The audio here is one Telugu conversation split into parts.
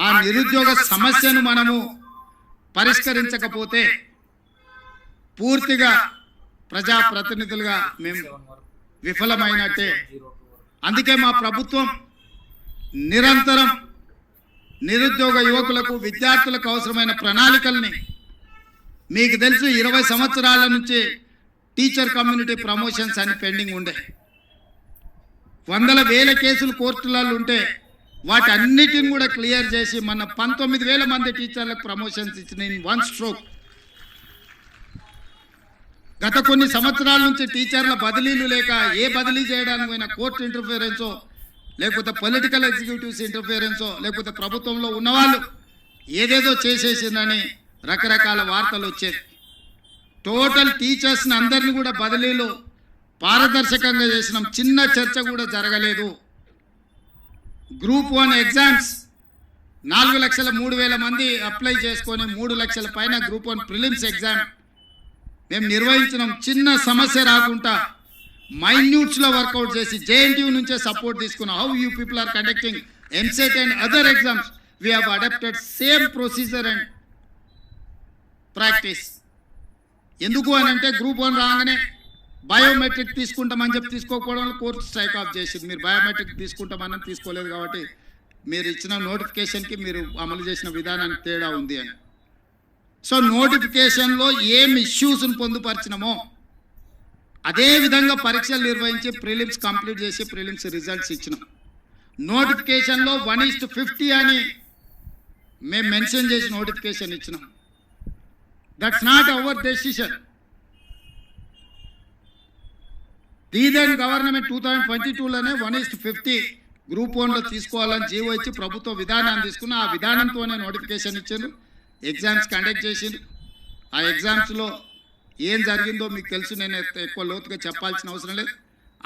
ఆ నిరుద్యోగ సమస్యను మనము పరిష్కరించకపోతే పూర్తిగా ప్రజాప్రతినిధులుగా మేము విఫలమైనట్టే. అందుకే మా ప్రభుత్వం నిరంతరం నిరుద్యోగ యువకులకు విద్యార్థులకు అవసరమైన ప్రణాళికల్ని మీకు తెలుసు ఇరవై సంవత్సరాల నుంచి టీచర్ కమ్యూనిటీ ప్రమోషన్స్ అని పెండింగ్ ఉండే. వందల వేల కేసులు కోర్టులలో ఉంటే వాటన్నిటిని కూడా క్లియర్ చేసి మన పంతొమ్మిది వేల మంది టీచర్లకు ప్రమోషన్స్ ఇచ్చిన ఇన్ వన్ స్ట్రోక్. గత కొన్ని సంవత్సరాల నుంచి టీచర్ల బదిలీలు లేక ఏ బదిలీ చేయడానికి పోయినా కోర్టు ఇంటర్ఫియరెన్సో లేకపోతే పొలిటికల్ ఎగ్జిక్యూటివ్స్ ఇంటర్ఫియరెన్సో లేకపోతే ప్రభుత్వంలో ఉన్నవాళ్ళు ఏదేదో చేసేసిందని రకరకాల వార్తలు వచ్చేది టోటల్ టీచర్స్ని అందరినీ కూడా బదిలీలు పారదర్శకంగా చేసినాం. చిన్న చర్చ కూడా జరగలేదు. Group one exams. నాలుగు లక్షల మూడు వేల మంది అప్లై చేసుకొని మూడు లక్షల పైన గ్రూప్ వన్ ప్రిలిమ్స్ ఎగ్జామ్. మేము నిర్వహించినాం. చిన్న సమస్య రాకుండా మైన్యూట్స్లో వర్కౌట్ చేసి జేఎన్టీయూ నుంచే సపోర్ట్ తీసుకున్నాం. How you people are conducting EAMCET and other exams we have adapted same procedure and practice ఎందుకు అని అంటే గ్రూప్ వన్ రాగానే బయోమెట్రిక్ తీసుకుంటామని చెప్పి తీసుకోకపోవడం వల్ల కోర్టు స్ట్రైక్ ఆఫ్ చేసింది. మీరు బయోమెట్రిక్ తీసుకుంటామని తీసుకోలేదు కాబట్టి మీరు ఇచ్చిన నోటిఫికేషన్కి మీరు అమలు చేసిన విధానానికి తేడా ఉంది అని. సో నోటిఫికేషన్లో ఏం ఇష్యూస్ని పొందుపరిచినామో అదే విధంగా పరీక్షలు నిర్వహించి ప్రిలిమ్స్ కంప్లీట్ చేసి ప్రిలిమ్స్ రిజల్ట్స్ ఇచ్చినాం. నోటిఫికేషన్లో వన్ ఈస్ట్ ఫిఫ్టీ అని మేము మెన్షన్ చేసి నోటిఫికేషన్ ఇచ్చినాం. That's not our decision the then government two thousand twenty టూలోనే one is to fifty group వన్లో తీసుకోవాలని జీవో ఇచ్చి ప్రభుత్వ విధానాన్ని తీసుకున్న ఆ విధానంతోనే నోటిఫికేషన్ ఇచ్చారు ఎగ్జామ్స్ కండక్ట్ చేసిండ్రు ఆ ఎగ్జామ్స్లో ఏం జరిగిందో మీకు తెలుసు నేను ఎక్కువ లోతుగా చెప్పాల్సిన అవసరం లేదు.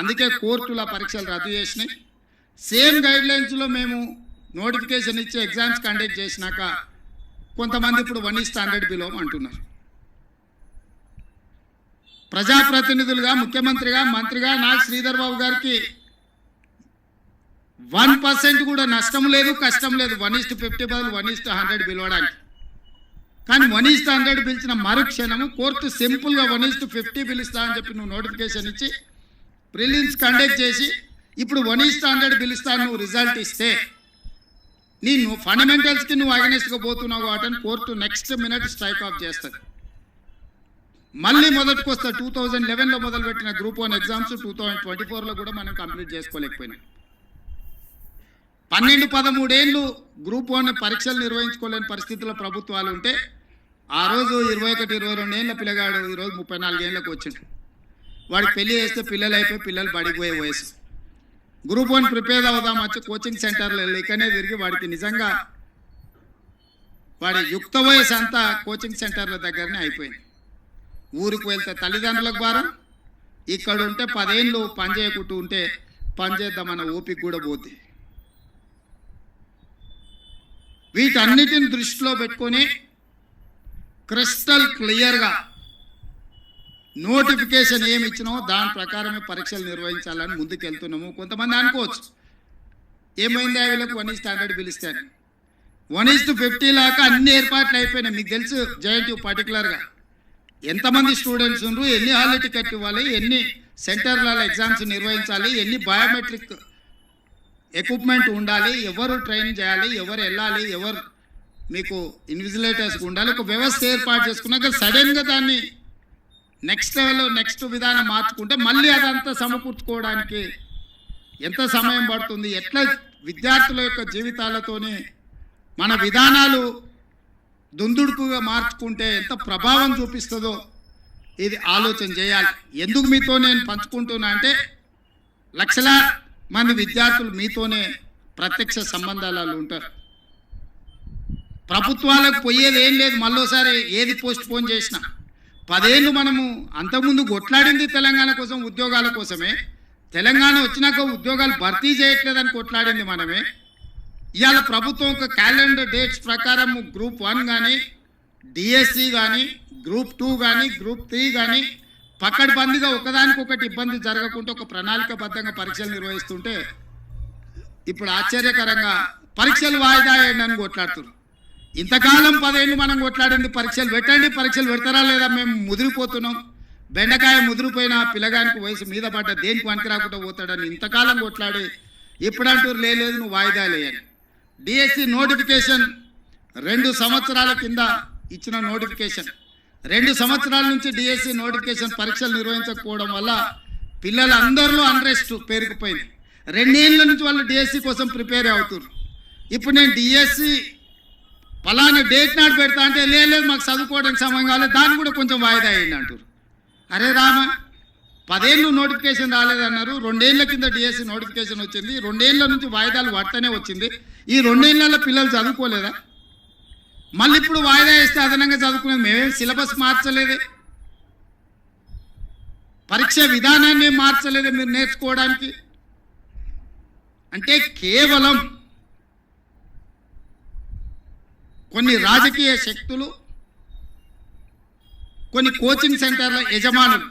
అందుకే కోర్టుల పరీక్షలు రద్దు చేసినాయి. సేమ్ గైడ్ లైన్స్లో మేము నోటిఫికేషన్ ఇచ్చి ఎగ్జామ్స్ కండక్ట్ చేసినాక కొంతమంది ఇప్పుడు వన్ ఈస్ట్ హండ్రెడ్ బిలో అంటున్నారు. ప్రజాప్రతినిధులుగా ముఖ్యమంత్రిగా మంత్రిగా నా శ్రీధర్ బాబు గారికి వన్ పర్సెంట్ కూడా నష్టం లేదు కష్టం లేదు. వన్ ఇస్ట్ ఫిఫ్టీ బదులు వన్ ఇస్ట్ హండ్రెడ్ పిలవడానికి. కానీ వన్ ఇస్ట్ హండ్రెడ్ పిలిచిన మరుక్షణము కోర్టు సింపుల్గా వన్ ఇస్ట్ ఫిఫ్టీ పిలుస్తా అని చెప్పి నువ్వు నోటిఫికేషన్ ఇచ్చి ప్రిలిమ్స్ కండక్ట్ చేసి ఇప్పుడు వన్ ఇస్ట్ హండ్రెడ్ పిలుస్తా నువ్వు రిజల్ట్ ఇస్తే నీ నువ్వు ఫండమెంటల్స్కి నువ్వు అగనెస్ట్గా పోతున్నావు కాబట్టి court next minute strike off చేస్తుంది. మళ్ళీ మొదటికి వస్తే టూ థౌజండ్ లెవెన్లో మొదలుపెట్టిన group one exams two thousand twenty ఫోర్లో కూడా మనం కంప్లీట్ చేసుకోలేకపోయినాం. పన్నెండు పదమూడేళ్ళు గ్రూప్ వన్ పరీక్షలు నిర్వహించుకోలేని పరిస్థితుల్లో ప్రభుత్వాలు ఉంటే ఆ రోజు ఇరవై ఒకటి ఇరవై రెండు ఏళ్ళ పిల్లగాడు ఈరోజు ముప్పై నాలుగేళ్ళకి వచ్చిండు. వాడికి పెళ్ళి చేస్తే పిల్లలు అయిపోయి పిల్లలు పడిపోయే వయసు. గ్రూప్ వన్ ప్రిపేర్ అవుదాం వచ్చి కోచింగ్ సెంటర్లు ఇక్కడనే తిరిగి వాడికి నిజంగా వాడి యుక్త వయసు అంతా కోచింగ్ సెంటర్ల దగ్గరనే అయిపోయింది. ఊరికి వెళ్తే తల్లిదండ్రులకు భారం ఇక్కడ ఉంటే పదేళ్ళు పని చేయకుంటూ ఉంటే పని చేద్దామన్న ఓపిక కూడా పోద్ది. వీటన్నిటిని దృష్టిలో పెట్టుకొని క్రిస్టల్ క్లియర్గా నోటిఫికేషన్ ఏమి ఇచ్చినామో దాని ప్రకారమే పరీక్షలు నిర్వహించాలని ముందుకు వెళ్తున్నాము కొంతమంది అనుకోవచ్చు ఏమైంది వీళ్ళకి? వన్ ఈజ్ స్టాండర్డ్ పిలుస్తాను వన్ ఈస్ట్ ఫిఫ్టీ లాగా అన్ని ఏర్పాట్లు అయిపోయినాయి. మీకు తెలుసు జేఎన్టీ పర్టికులర్గా ఎంతమంది స్టూడెంట్స్ ఉండ్రు? ఎన్ని హాల్ టికెట్ ఇవ్వాలి? ఎన్ని సెంటర్లలో ఎగ్జామ్స్ నిర్వహించాలి? ఎన్ని బయోమెట్రిక్ ఎక్విప్మెంట్ ఉండాలి? ఎవరు ట్రైన్ చేయాలి? ఎవరు వెళ్ళాలి? ఎవరు మీకు ఇన్విజిలేటర్స్ ఉండాలి? ఒక వ్యవస్థ ఏర్పాటు చేసుకున్నాక సడన్గా దాన్ని నెక్స్ట్ లెవెల్ నెక్స్ట్ విధానం మార్చుకుంటే మళ్ళీ అదంతా సమకూర్చుకోవడానికి ఎంత సమయం పడుతుంది? ఎట్లా విద్యార్థుల యొక్క జీవితాలతోని మన విధానాలు దుందుడుకుగా మార్చుకుంటే ఎంత ప్రభావం చూపిస్తుందో ఇది ఆలోచన చేయాలి. ఎందుకు మీతో నేను పంచుకుంటున్నా అంటే లక్షల మంది విద్యార్థులు మీతోనే ప్రత్యక్ష సంబంధాలలో ఉంటారు. ప్రభుత్వాలకు పోయేది ఏం లేదు. మళ్ళోసారి ఏది పోస్ట్ పోన్ చేసినా. పదేళ్ళు మనము అంతకుముందు కొట్లాడింది తెలంగాణ కోసం ఉద్యోగాల కోసమే. తెలంగాణ వచ్చినాక ఉద్యోగాలు భర్తీ చేయట్లేదని కొట్లాడింది మనమే. ఇవాళ ప్రభుత్వం ఒక క్యాలెండర్ డేట్స్ ప్రకారం గ్రూప్ వన్ కానీ డిఎస్సి కానీ గ్రూప్ టూ కానీ గ్రూప్ త్రీ కానీ పక్కడబందిగా ఒకదానికొకటి ఇబ్బంది జరగకుండా ఒక ప్రణాళికబద్ధంగా పరీక్షలు నిర్వహిస్తుంటే ఇప్పుడు ఆశ్చర్యకరంగా పరీక్షలు వాయిదా వేయండి అని కొట్లాడుతున్నారు. ఇంతకాలం పదేళ్ళు మనం కొట్లాడింది పరీక్షలు పెట్టండి పరీక్షలు పెడతారా లేదా మేము ముదిరిపోతున్నాం. బెండకాయ ముదిరిపోయిన పిల్లగానికి వయసు మీద పడ్డ దేనికి పనికి రాకుండా పోతాడని ఇంతకాలం కొట్లాడి ఇప్పుడంటూ లేదు నువ్వు వాయిదా వేయాలి డిఎస్సి నోటిఫికేషన్ రెండు సంవత్సరాల కింద ఇచ్చిన నోటిఫికేషన్ రెండు సంవత్సరాల నుంచి డిఎస్సి నోటిఫికేషన్ పరీక్షలు నిర్వహించకపోవడం వల్ల పిల్లలందరిలో అన్రెస్ట్ పేరుకుపోయింది. రెండేళ్ళ నుంచి వాళ్ళు డిఎస్సి కోసం ప్రిపేర్ అవుతున్నారు ఇప్పుడు నేను డిఎస్సి పలానా డేట్ నాడు పెడతా అంటే "లే, లేదు మాకు చదువుకోవడానికి సమయం కాలేదు దాన్ని కూడా కొంచెం వాయిదా అయ్యింది అంటారు అరే రామ పదేళ్ళు నోటిఫికేషన్ రాలేదన్నారు రెండేళ్ళ కింద డిఎస్సి నోటిఫికేషన్ వచ్చింది రెండేళ్ళ నుంచి వాయిదాలు పడతానే వచ్చింది. ఈ రెండేళ్ళలో పిల్లలు చదువుకోలేదా? మళ్ళీ ఇప్పుడు వాయిదా వేస్తే అదనంగా చదువుకునేది మేమేం సిలబస్ మార్చలేదే. పరీక్ష విధానాన్ని మార్చలేదు మార్చలేదే మీరు నేర్చుకోవడానికి. అంటే కేవలం కొన్ని రాజకీయ శక్తులు కొన్ని కోచింగ్ సెంటర్ల యజమానులు.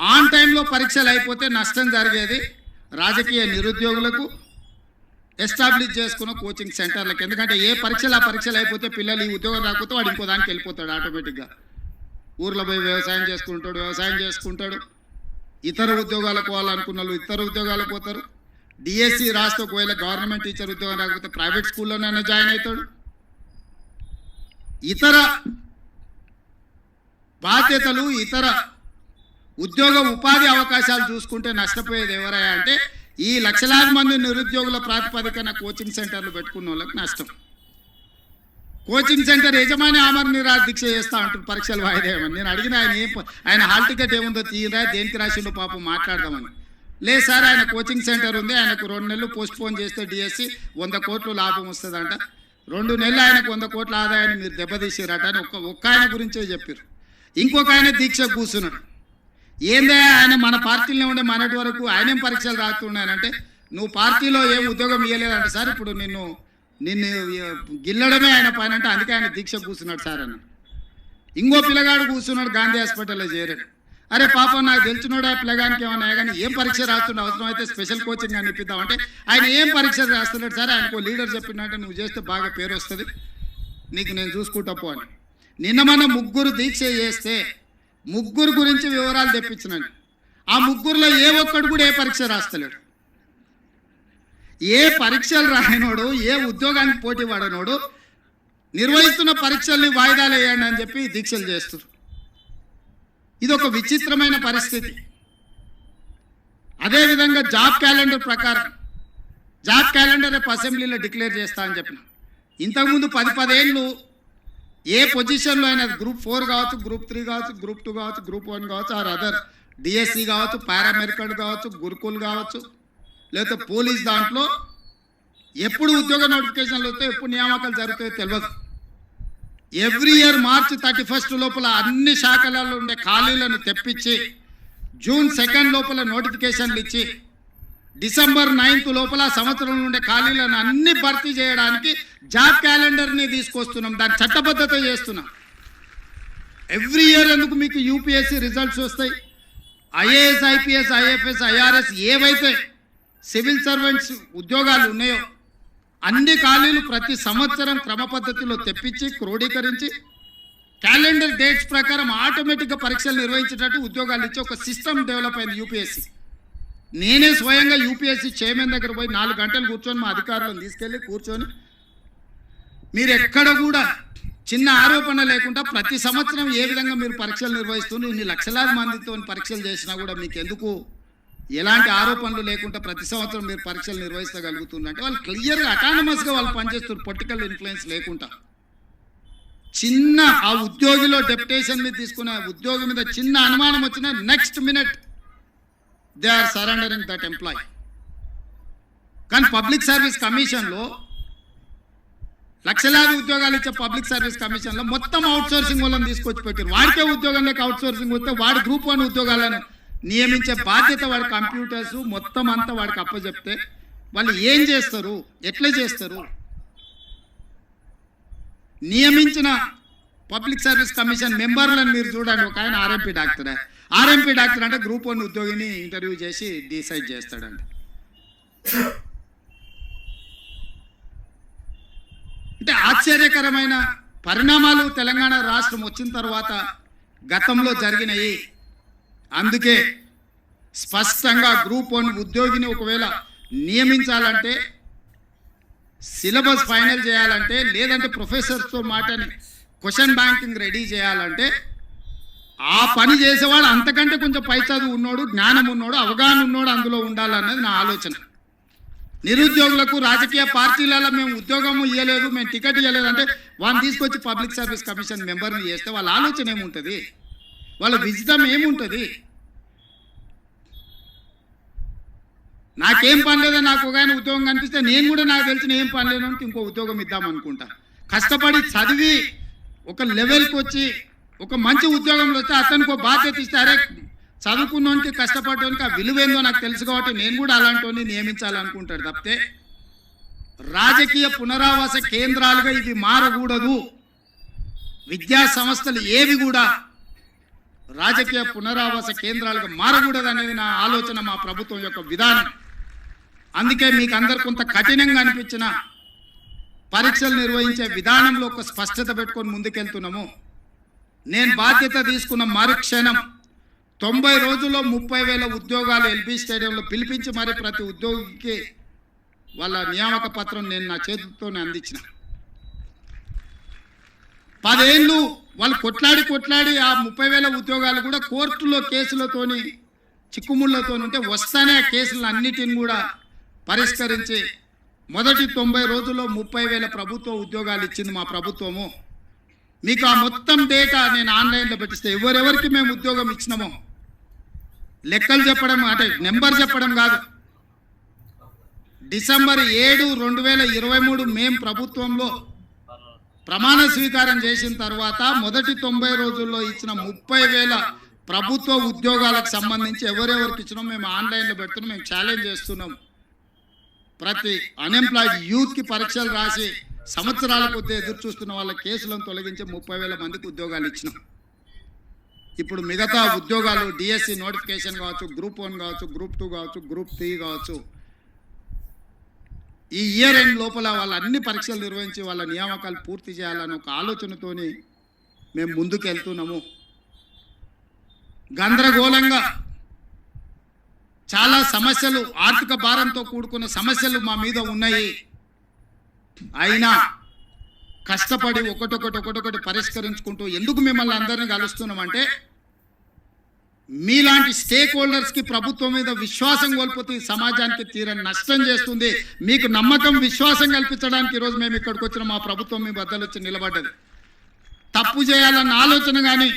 ఆన్ టైంలో పరీక్షలు అయిపోతే నష్టం జరిగేది రాజకీయ నిరుద్యోగులకు ఎస్టాబ్లిష్ చేసుకున్న కోచింగ్ సెంటర్లకు. ఎందుకంటే ఏ పరీక్షలు ఆ పరీక్షలు అయిపోతే పిల్లలు ఈ ఉద్యోగం రాకపోతే వాడు ఇంకో దానికి వెళ్ళిపోతాడు ఆటోమేటిక్గా. ఊర్లో పోయి వ్యవసాయం చేసుకుంటాడు వ్యవసాయం చేసుకుంటాడు. ఇతర ఉద్యోగాలకు పోవాలనుకున్న వాళ్ళు ఇతర ఉద్యోగాలకు పోతారు. డిఎస్సి రాస్తే ఒకవేళ గవర్నమెంట్ టీచర్ ఉద్యోగం రాకపోతే ప్రైవేట్ స్కూల్లోనైనా జాయిన్ అవుతాడు. ఇతర బాధ్యతలు ఇతర ఉద్యోగ ఉపాధి అవకాశాలు చూసుకుంటే నష్టపోయేది ఎవరయ్యా అంటే ఈ లక్షలాది మంది నిరుద్యోగుల ప్రాతిపదికన కోచింగ్ సెంటర్లు పెట్టుకున్న వాళ్ళకి నష్టం. కోచింగ్ సెంటర్ యజమాని ఆమర్ నిరాశ దీక్ష చేస్తా అంటారు పరీక్షలు వాయిదేమని నేను అడిగిన ఆయన ఏం ఆయన హాల్ టికెట్ ఏముందో తీయరా దేనికి రాసిండో పాపం మాట్లాడదామని. లేదు సార్ ఆయన కోచింగ్ సెంటర్ ఉంది ఆయనకు రెండు నెలలు పోస్ట్ పోన్ చేస్తే డిఎస్సి వంద కోట్లు లాభం వస్తుందంట. రెండు నెలలు ఆయనకు వంద కోట్ల ఆదాయాన్ని మీరు దెబ్బతీసారట అని ఒక్క ఒక్క ఆయన గురించే చెప్పారు ఇంకొక ఆయన దీక్ష కూర్చున్నాడు. ఏందే ఆయన మన పార్టీలో ఉండే మనటి వరకు ఆయనేం పరీక్షలు రాస్తున్నానంటే నువ్వు పార్టీలో ఏం ఉద్యోగం ఇవ్వలేదంటే సార్ ఇప్పుడు నిన్ను నిన్ను గిల్లడమే ఆయన పని అంటే అందుకే ఆయన దీక్ష కూర్చున్నాడు సార్ అన్న ఇంకో పిల్లగాడు కూర్చున్నాడు గాంధీ హాస్పిటల్లో చేరాడు. అరే పాపం నాకు తెలిసినోడు పిల్లగానికి ఏమన్నా కానీ ఏం పరీక్ష రాస్తుండే అవసరం అయితే స్పెషల్ కోచింగ్ అని ఇప్పిద్దాం. అంటే ఆయన ఏం పరీక్ష రాస్తున్నాడు సార్ ఆయనకు లీడర్ చెప్పినట్టే నువ్వు చేస్తే బాగా పేరు వస్తుంది నీకు నేను చూసుకుంటా పో అని. నిన్న మన ముగ్గురు దీక్ష చేస్తే ముగ్గురు గురించి వివరాలు తెప్పించినాను ఆ ముగ్గురులో ఏ ఒక్కడు కూడా ఏ పరీక్ష రాస్తలేడు. ఏ పరీక్షలు రాయనోడు ఏ ఉద్యోగానికి పోటీ పడనోడు నిర్వహిస్తున్న పరీక్షల్ని వాయిదాలు వేయండి అని చెప్పి దీక్షలు చేస్తారు ఇది ఒక విచిత్రమైన పరిస్థితి. అదేవిధంగా జాబ్ క్యాలెండర్ ప్రకారం జాబ్ క్యాలెండర్ రేపు అసెంబ్లీలో డిక్లేర్ చేస్తా అని చెప్పిన. ఇంతకుముందు పది పదేళ్ళు ఏ పొజిషన్లో అయినా గ్రూప్ ఫోర్ కావచ్చు గ్రూప్ త్రీ కావచ్చు గ్రూప్ టూ కావచ్చు గ్రూప్ వన్ కావచ్చు ఆర్ అదర్ డిఎస్సి కావచ్చు పారామెడికల్ కావచ్చు గురుకుల్ కావచ్చు లేకపోతే పోలీస్ దాంట్లో ఎప్పుడు ఉద్యోగ నోటిఫికేషన్లు వస్తాయి ఎప్పుడు నియామకాలు జరుగుతాయో తెలియదు every year March thirty first లోపల అన్ని శాఖలలో ఉండే ఖాళీలను తెప్పించి జూన్ సెకండ్ లోపల నోటిఫికేషన్లు ఇచ్చి డిసెంబర్ నైన్త్ లోపల సంవత్సరం నుండి ఖాళీలను అన్ని భర్తీ చేయడానికి జాబ్ క్యాలెండర్ని తీసుకొస్తున్నాం. దాన్ని చట్టబద్ధత చేస్తున్నాం. ఎవ్రీ ఇయర్ ఎందుకు మీకు యూపీఎస్సీ రిజల్ట్స్ వస్తాయి? ఐఏఎస్ ఐపీఎస్ ఐఎఫ్ఎస్ ఐఆర్ఎస్ ఏవైతే సివిల్ సర్వెంట్స్ ఉద్యోగాలు ఉన్నాయో అన్ని ఖాళీలు ప్రతి సంవత్సరం క్రమ పద్ధతిలో తెప్పించి క్రోడీకరించి క్యాలెండర్ డేట్స్ ప్రకారం ఆటోమేటిక్గా పరీక్షలు నిర్వహించేటట్టు ఉద్యోగాలు ఇచ్చే ఒక సిస్టమ్ డెవలప్ అయింది యూపీఎస్సీ. నేనే స్వయంగా యూపీఎస్సీ చైర్మన్ దగ్గర పోయి నాలుగు గంటలు కూర్చొని మా అధికారులను తీసుకెళ్ళి కూర్చొని మీరు ఎక్కడ కూడా చిన్న ఆరోపణ లేకుండా ప్రతి సంవత్సరం ఏ విధంగా మీరు పరీక్షలు నిర్వహిస్తున్నారు ఇన్ని లక్షలాది మందితో పరీక్షలు చేసినా కూడా మీకు ఎందుకు ఎలాంటి ఆరోపణలు లేకుండా ప్రతి సంవత్సరం మీరు పరీక్షలు నిర్వహించగలుగుతున్నారంటే వాళ్ళు క్లియర్గా అటానమస్గా వాళ్ళు పనిచేస్తున్నారు పొలిటికల్ ఇన్ఫ్లుయెన్స్ లేకుండా. చిన్న ఆ ఉద్యోగిలో డెప్యుటేషన్ మీద తీసుకున్న ఉద్యోగి మీద చిన్న అనుమానం వచ్చినా next minute they are surrendering that employee కానీ పబ్లిక్ సర్వీస్ కమిషన్లో లక్షలాది ఉద్యోగాలు ఇచ్చే పబ్లిక్ సర్వీస్ కమిషన్లో మొత్తం అవుట్ సోర్సింగ్ వాళ్ళని తీసుకొచ్చి పెట్టారు. వాడికే ఉద్యోగం లేక అవుట్సోర్సింగ్ వస్తే వాడి గ్రూప్ వన్ ఉద్యోగాలను నియమించే బాధ్యత వాడి కంప్యూటర్స్ మొత్తం అంతా వాడికి అప్పచెప్తే వాళ్ళు ఏం చేస్తారు? ఎట్లా చేస్తారు? నియమించిన పబ్లిక్ సర్వీస్ కమిషన్ మెంబర్లను మీరు చూడండి. ఒక ఆయన ఆర్ఎంపీ డాక్టర్. ఆర్ఎంపీ డాక్టర్ అంటే గ్రూప్ వన్ ఉద్యోగిని ఇంటర్వ్యూ చేసి డిసైడ్ చేస్తాడంట. అంటే ఆశ్చర్యకరమైన పరిణామాలు తెలంగాణ రాష్ట్రం వచ్చిన తర్వాత గతంలో జరిగినాయి. అందుకే స్పష్టంగా గ్రూప్ వన్ ఉద్యోగిని ఒకవేళ నియమించాలంటే సిలబస్ ఫైనల్ చేయాలంటే లేదంటే ప్రొఫెసర్స్తో మాటని క్వశ్చన్ బ్యాంకింగ్ రెడీ చేయాలంటే ఆ పని చేసేవాడు అంతకంటే కొంచెం పై చదువు ఉన్నాడు జ్ఞానం ఉన్నాడు అవగాహన ఉన్నోడు అందులో ఉండాలన్నది నా ఆలోచన. నిరుద్యోగులకు రాజకీయ పార్టీలలో మేము ఉద్యోగం ఇవ్వలేదు మేము టికెట్ ఇవ్వలేదు అంటే వాళ్ళని తీసుకొచ్చి పబ్లిక్ సర్వీస్ కమిషన్ మెంబర్ని చేస్తే వాళ్ళ ఆలోచన ఏముంటుంది? వాళ్ళ విజితం ఏముంటుంది? నాకేం పని లేదా నాకు ఒక ఆయన ఉద్యోగం కనిపిస్తే నేను కూడా నాకు తెలిసిన ఏం పని లేను ఇంకో ఉద్యోగం ఇద్దాం అనుకుంటా. కష్టపడి చదివి ఒక లెవెల్కి వచ్చి ఒక మంచి ఉద్యోగంలో వస్తే అతనికి ఒక బాధ్యత ఇస్తే అరే చదువుకున్నోనికి కష్టపడడానికి ఆ విలువేందో నాకు తెలుసు కాబట్టి నేను కూడా అలాంటి నియమించాలనుకుంటాడు తప్పితే రాజకీయ పునరావాస కేంద్రాలుగా ఇవి మారకూడదు. విద్యా సంస్థలు ఏవి కూడా రాజకీయ పునరావాస కేంద్రాలుగా మారకూడదు అనేది నా ఆలోచన మా ప్రభుత్వం యొక్క విధానం. అందుకే మీకు అందరు కొంత కఠినంగా అనిపించిన పరీక్షలు నిర్వహించే విధానంలో ఒక స్పష్టత పెట్టుకొని ముందుకెళ్తున్నాము. నేను బాధ్యత తీసుకున్న మరుక్షణం. తొంభై రోజుల్లో ముప్పై వేల ఉద్యోగాలు ఎల్బీ స్టేడియంలో పిలిపించి మరి ప్రతి ఉద్యోగికి వాళ్ళ నియామక పత్రం నేను నా చేతులతోనే అందించిన. పదేళ్ళు వాళ్ళు కొట్లాడి కొట్లాడి ఆ ముప్పై వేల ఉద్యోగాలు కూడా కోర్టులో కేసులతోని చిక్కుముళ్ళతో ఉంటే వస్తానే ఆ కేసులను అన్నిటిని కూడా పరిష్కరించి మొదటి తొంభై రోజుల్లో ముప్పై వేల ప్రభుత్వ ఉద్యోగాలు ఇచ్చింది మా ప్రభుత్వము. మీకు ఆ మొత్తం డేటా నేను ఆన్లైన్లో పెట్టిస్తే ఎవరెవరికి మేము ఉద్యోగం ఇచ్చినామో? లెక్కలు చెప్పడం అంటే నెంబర్ చెప్పడం కాదు. డిసెంబర్ ఏడు రెండు వేల ఇరవై మూడు మేము ప్రభుత్వంలో ప్రమాణ స్వీకారం చేసిన తర్వాత మొదటి తొంభై రోజుల్లో ఇచ్చిన ముప్పై వేల ప్రభుత్వ ఉద్యోగాలకు సంబంధించి ఎవరెవరికి ఇచ్చినాం మేము ఆన్లైన్లో పెడుతున్నాం మేము ఛాలెంజ్ చేస్తున్నాం. ప్రతి అన్ఎంప్లాయిడ్ యూత్కి పరీక్షలు రాసి సంవత్సరాల కొద్దీ ఎదురు చూస్తున్న వాళ్ళ కేసులను తొలగించి ముప్పై వేల మందికి ఉద్యోగాలు ఇచ్చినాం. ఇప్పుడు మిగతా ఉద్యోగాలు డిఎస్సి నోటిఫికేషన్ కావచ్చు గ్రూప్ వన్ కావచ్చు గ్రూప్ టూ కావచ్చు గ్రూప్ త్రీ కావచ్చు. ఈ ఇయర్ ఎండ్ లోపల వాళ్ళ అన్ని పరీక్షలు నిర్వహించి వాళ్ళ నియామకాలు పూర్తి చేయాలని ఒక ఆలోచనతోని మేము ముందుకు వెళ్తున్నాము. గందరగోళంగా చాలా సమస్యలు ఆర్థిక భారంతో కూడుకున్న సమస్యలు మా మీద ఉన్నాయి. అయినా కష్టపడి ఒకటొకటి ఒకటొకటి పరిష్కరించుకుంటూ ఎందుకు మిమ్మల్ని అందరినీ కలుస్తున్నామంటే మీలాంటి స్టేక్ హోల్డర్స్కి ప్రభుత్వం మీద విశ్వాసం కోల్పోతే ఈ సమాజానికి తీరని నష్టం చేస్తుంది. మీకు నమ్మకం విశ్వాసం కల్పించడానికి ఈరోజు మేము ఇక్కడికి వచ్చిన మా ప్రభుత్వం మీ బద్దలు వచ్చి నిలబడ్డది. తప్పు చేయాలన్న ఆలోచన కానీ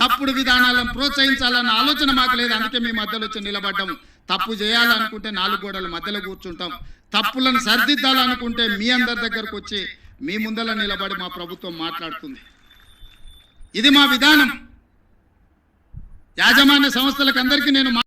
తప్పుడు విధానాలను ప్రోత్సహించాలన్న ఆలోచన మాకు లేదు. అందుకే మీ మధ్యలో వచ్చి నిలబడ్డాము. తప్పు చేయాలనుకుంటే నాలుగు గోడల మధ్యలో కూర్చుంటాం. తప్పులను సరిదిద్దాలనుకుంటే మీ అందరి దగ్గరకు వచ్చి మీ ముందర నిలబడి మా ప్రభుత్వం మాట్లాడుతుంది. ఇది మా విధానం. యాజమాన్య సంస్థలకు అందరికీ నేను